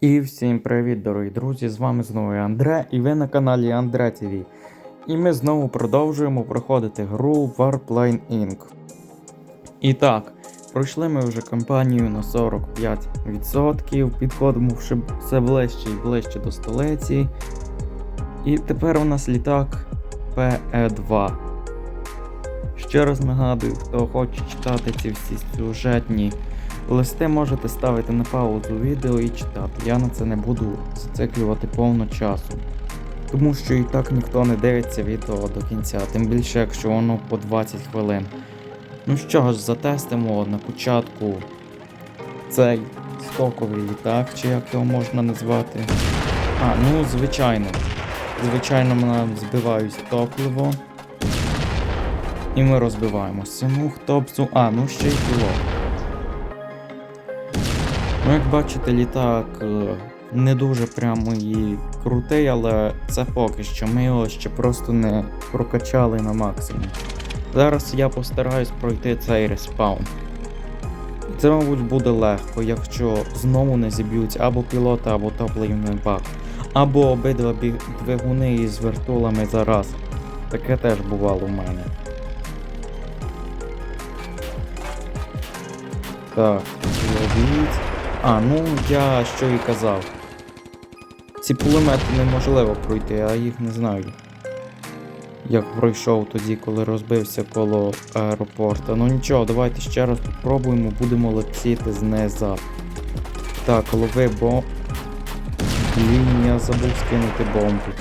І всім привіт, дорогі друзі! З вами знову я Андре, і ви на каналі Андре ТВ. І ми знову продовжуємо проходити гру Warplane Inc. І так, пройшли ми вже кампанію на 45%, підходимо все ближче і ближче до столиці. І тепер у нас літак PE2. Ще раз нагадую, хто хоче читати ці всі сюжетні листи, можете ставити на паузу відео і читати. Я на це не буду зациклювати повно часу. Тому що і так ніхто не дивиться відео до кінця, тим більше, якщо воно по 20 хвилин. Ну що ж, затестимо на початку цей стоковий літак, чи як його можна назвати. А, ну звичайно. Звичайно, нам збивають топливо. І ми розбиваємося. Ну хто. А, ну ще й пілот. Ну, як бачите, літак е, не дуже прямо і крутий, але це поки що. Ми його ще просто не прокачали на максимум. Зараз я постараюсь пройти цей респаун. Це, мабуть, буде легко, якщо знову не зіб'ють або пілота, або топливний бак, або обидва двигуни із вертулами зараз. Таке теж бувало в мене. Так, ловіть. А, ну я що і казав. Ці пулемети неможливо пройти, а їх не знаю. Як пройшов тоді, коли розбився коло аеропорта. Ну нічого, давайте ще раз попробуємо, будемо летіти знизу. Так, лови бо. Блін, я забув скинути бомбу.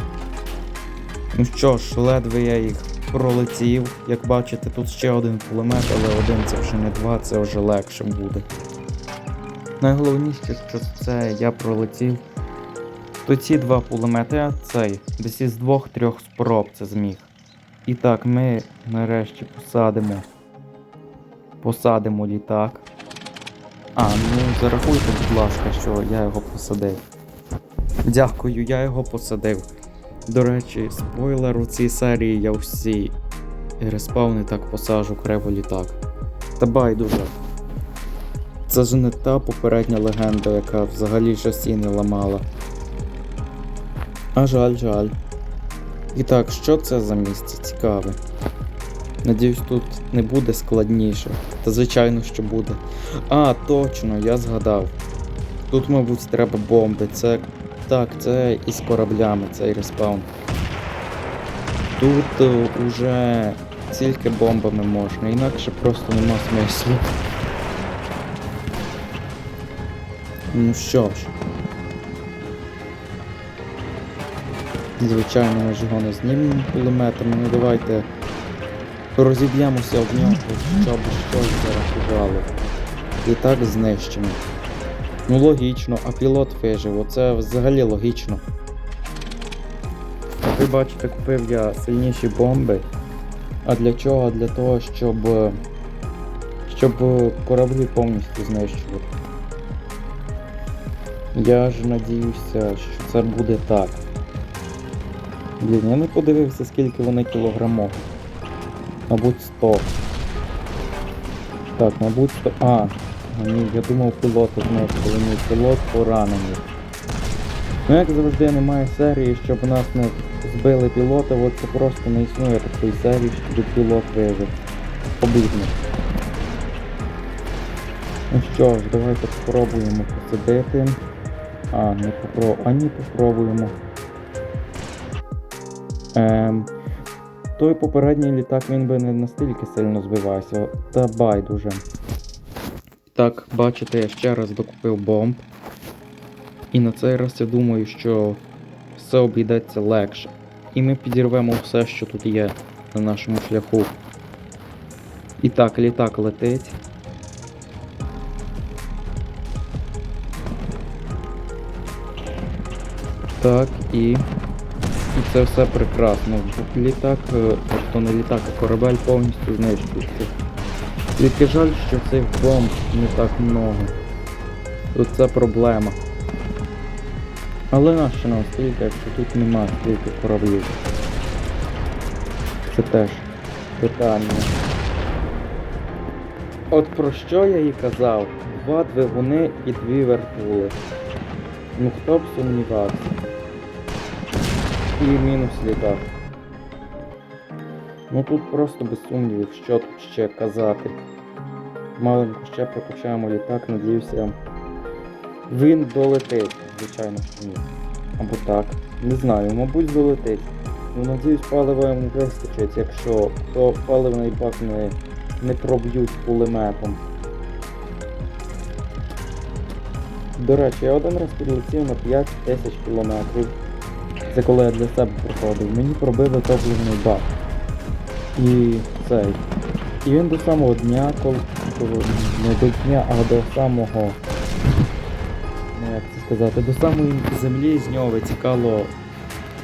Ну що ж, ледве я їх пролетів. Як бачите, тут ще один кулемет, але один це вже не два, це вже легше буде. Найголовніше, що це я пролетів. То ці два кулемети, а цей десь із двох-трьох спроб це зміг. І так, ми нарешті посадимо. Посадимо літак. А, ну зарахуйте, будь ласка, що я його посадив. Дякую, я його посадив. До речі, спойлер у цій серії я всі респауни так посажу криво літак. Та байдуже. Це ж не та попередня легенда, яка взагалі шасі не ламала. А жаль, жаль. І так, що це за місце цікаве? Надіюсь, тут не буде складніше. Та звичайно, що буде. А, точно, я згадав. Тут, мабуть, треба бомби. Це. Так, це із кораблями, цей респаун. Тут е, уже тільки бомбами можна, інакше просто нема смислу. Ну що ж. Звичайно, ми ж його не знімемо кулеметами, ну давайте розіб'ємося об нього, щоб щось зарахувало. І так знищимо. Ну логічно, а пілот вижив, оце взагалі логічно. Ви бачите, купив я сильніші бомби. А для чого? Для того, щоб. щоб кораблі повністю знищувати. Я ж надіюся, що це буде так. Блін, я не подивився, скільки вони кілограмов. Мабуть, 100. Так, мабуть, 100. А, ні, я думав пілот знищили, ні, пілот поранений. Ну як завжди немає серії, щоб нас не збили пілота, от це просто не існує такої серії, щоб пілот вижив. Обідно. Ну що ж, давайте спробуємо посадити. А, не попро... А ні, попробуємо. Ем, той попередній літак він би не настільки сильно збивався, та байдуже. Так, бачите, я ще раз докупив бомб. І на цей раз я думаю, що все обійдеться легше. І ми підірвемо все, що тут є на нашому шляху. І так, літак летить. Так, і. І це все прекрасно. Літак, е, тобто не літак, а корабель повністю знищується. Тільки жаль, що цих бомб не так много. Тут це проблема. Але нащо нам стільки, якщо тут нема стільки кораблів. Це теж питання. От про що я і казав? Два двигуни і дві вертули. Ну хто б сумнівався. І мінус літак. Ну тут просто без сумнівів, що тут ще казати. Маленько ще прокачаємо літак, надіюся. Він долетить, звичайно, що ні. Або так. Не знаю, мабуть, долетить. Ну, надіюсь, палива йому вистачить, якщо то паливний бак не, не проб'ють кулеметом. До речі, я один раз підлетів на 5 тисяч кілометрів. Це коли я для себе проходив. Мені пробили топливний бак. І цей. І він до самого дня, коли не до дня, а до самого. Ну як це сказати, до самої землі з нього витікало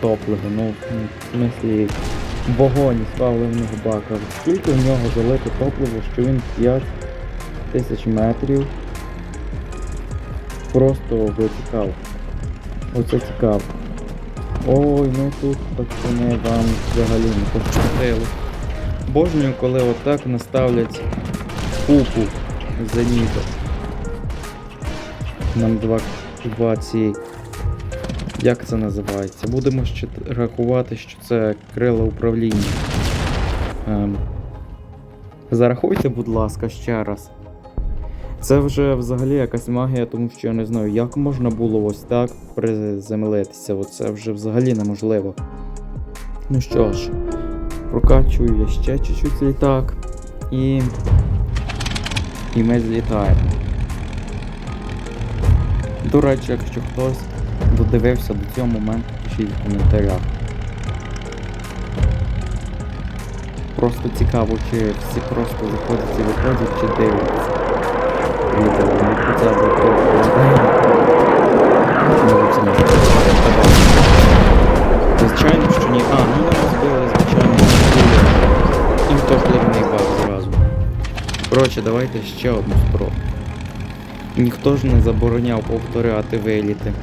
топливо. Ну, в смислі, вогонь з паливного бака. Скільки в нього залито топливо, що він 5 тисяч метрів просто витікав. Оце цікаво. Ой, ну тут пацани вам взагалі не пощастило. Божнюю, коли отак наставлять купу зеніток. Нам два, два ці. Як це називається? Будемо ще рахувати, що це крила управління. Ем. Зарахуйте, будь ласка, ще раз. Це вже взагалі якась магія, тому що я не знаю, як можна було ось так приземлитися. Оце вже взагалі неможливо. Ну що ж, прокачую я ще чуть-чуть літак і. І ми злітаємо. До речі, якщо хтось додивився до цього моменту, пишіть в коментарях. Просто цікаво, чи всі просто заходять і виходять, чи дивляться то Звичайно, що ні. А, ну ми розбили, звичайно, і топливний бак зразу. Коротше, давайте ще одну спробу. Ніхто ж не забороняв повторяти виліти.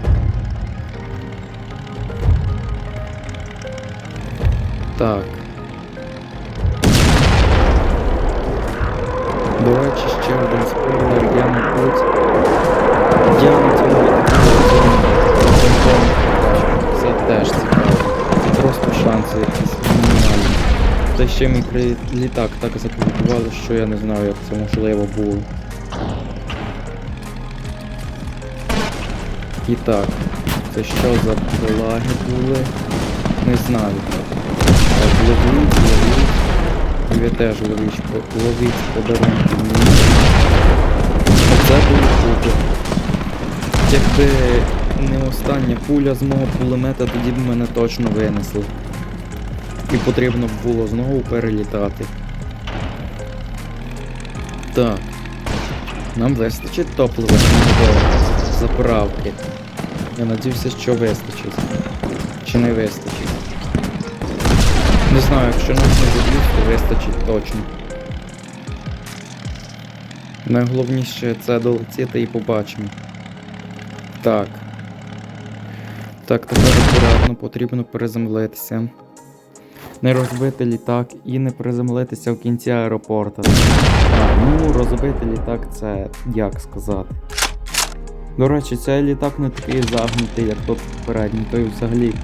Так. Ще один спойлер, я мабуть. Я на цьому літаку Це теж цікаво. Це просто шанси якісь мінімальні. Та ще мій літак так закоментували, що я не знаю, як це можливо було. І так, це що за прилаги були? Не знаю. Так, ловіть, ловіть. І ви теж ловіть, ловіть подарунки мені. Оце було. Якби не остання пуля з мого кулемета, тоді б мене точно винесли. І потрібно б було знову перелітати. Так. Нам вистачить топлива до заправки. Я надіюся, що вистачить. Чи не вистачить. Не знаю, якщо нас не заб'ють, то вистачить точно. Найголовніше це долетіти і побачимо. Так. Так, тепер акуратно потрібно приземлитися. Не розбити літак і не приземлитися в кінці аеропорта. Ну, розбити літак це як сказати. До речі, цей літак не такий загнутий, як тот попередній, той взагалі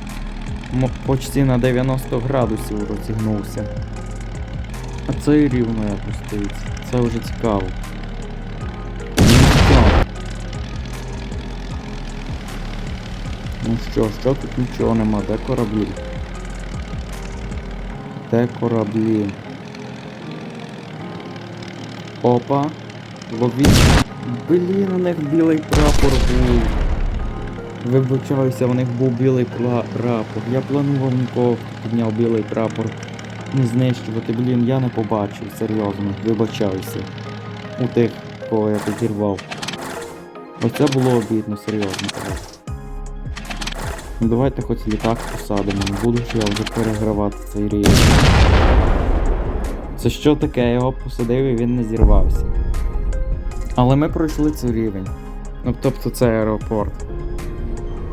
почти на 90 градусів розігнувся. А цей рівно якось стоїть. Це вже цікаво. Ну що, що тут нічого нема, де кораблі? Де кораблі? Опа. Ловіть. Блін, у них білий прапор був. Вибачаюся, у них був білий прапор. Я планував нікого, підняв білий прапор не знищувати. Блін, я не побачив, серйозно. Вибачаюся. У тих, кого я підірвав. Оце було обідно, серйозно. Ну давайте хоч літак посадимо, не буду ж я вже перегравати цей рівень. Це що таке? Я його посадив і він не зірвався. Але ми пройшли цей рівень. Ну тобто це аеропорт.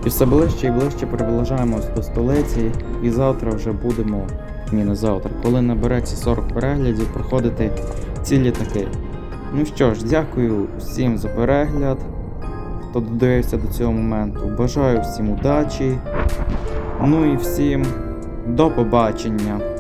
І все ближче і ближче приближаємось до столиці, і завтра вже будемо, ні, не завтра, коли набереться 40 переглядів, проходити ці літаки. Ну що ж, дякую всім за перегляд. Хто додивився до цього моменту. Бажаю всім удачі. Ну і всім до побачення.